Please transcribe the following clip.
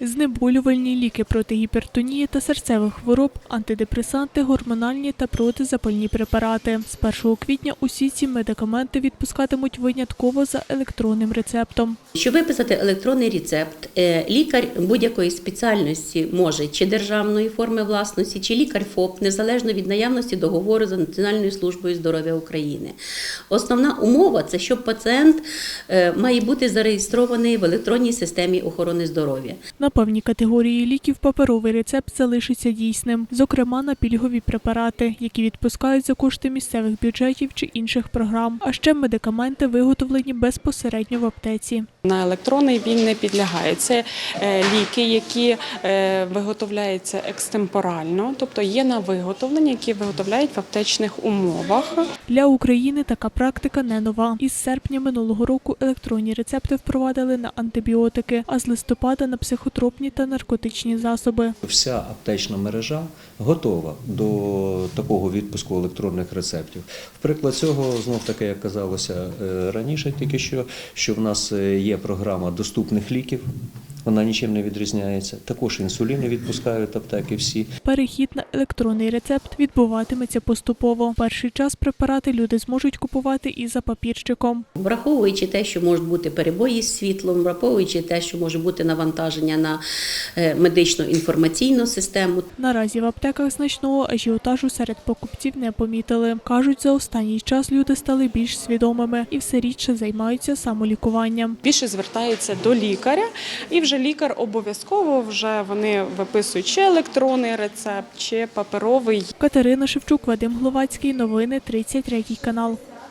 Знеболювальні ліки проти гіпертонії та серцевих хвороб, антидепресанти, гормональні та протизапальні препарати. З 1 квітня усі ці медикаменти відпускатимуть винятково за електронним рецептом. Щоб виписати електронний рецепт, е, лікар будь-якої спеціальності може чи державної форми власності, чи лікар ФОП, незалежно від наявності договору за Національною службою здоров'я України. Основна умова це щоб пацієнт е, має бути зареєстрований в електронній системі охорони здоров'я. На певні категорії ліків паперовий рецепт залишиться дійсним, зокрема на пільгові препарати, які відпускають за кошти місцевих бюджетів чи інших програм. А ще медикаменти виготовлені безпосередньо в аптеці. На електронний він не підлягає. Це е, ліки, які е, виготовляються екстемпорально, тобто є на виготовлення, які виготовляють в аптечних умовах. Для України така практика не нова. Із серпня минулого року електронні рецепти впровадили на антибіотики, а з листопада на психотропні та наркотичні засоби. Вся аптечна мережа готова до такого відпуску електронних рецептів. В приклад цього, знов таки, як казалося е, раніше, тільки що, що в нас е, програма доступних ліків. Вона нічим не відрізняється. Також інсуліни відпускають аптеки всі. Перехід на електронний рецепт відбуватиметься поступово. Перший час препарати люди зможуть купувати і за папірчиком. Враховуючи те, що можуть бути перебої з світлом, враховуючи те, що може бути навантаження на е, медичну інформаційну систему, Наразі в аптеках значного ажіотажу серед покупців не помітили. кажуть, за останній час люди стали більш свідомими і все рідше займаються самолікуванням. Більше звертаються до лікаря, і вже лікар обов'язково вже вони виписують чи електронний рецепт, чи паперовий. Катерина Шевчук, Вадим Гловацький. Новини 33 канал.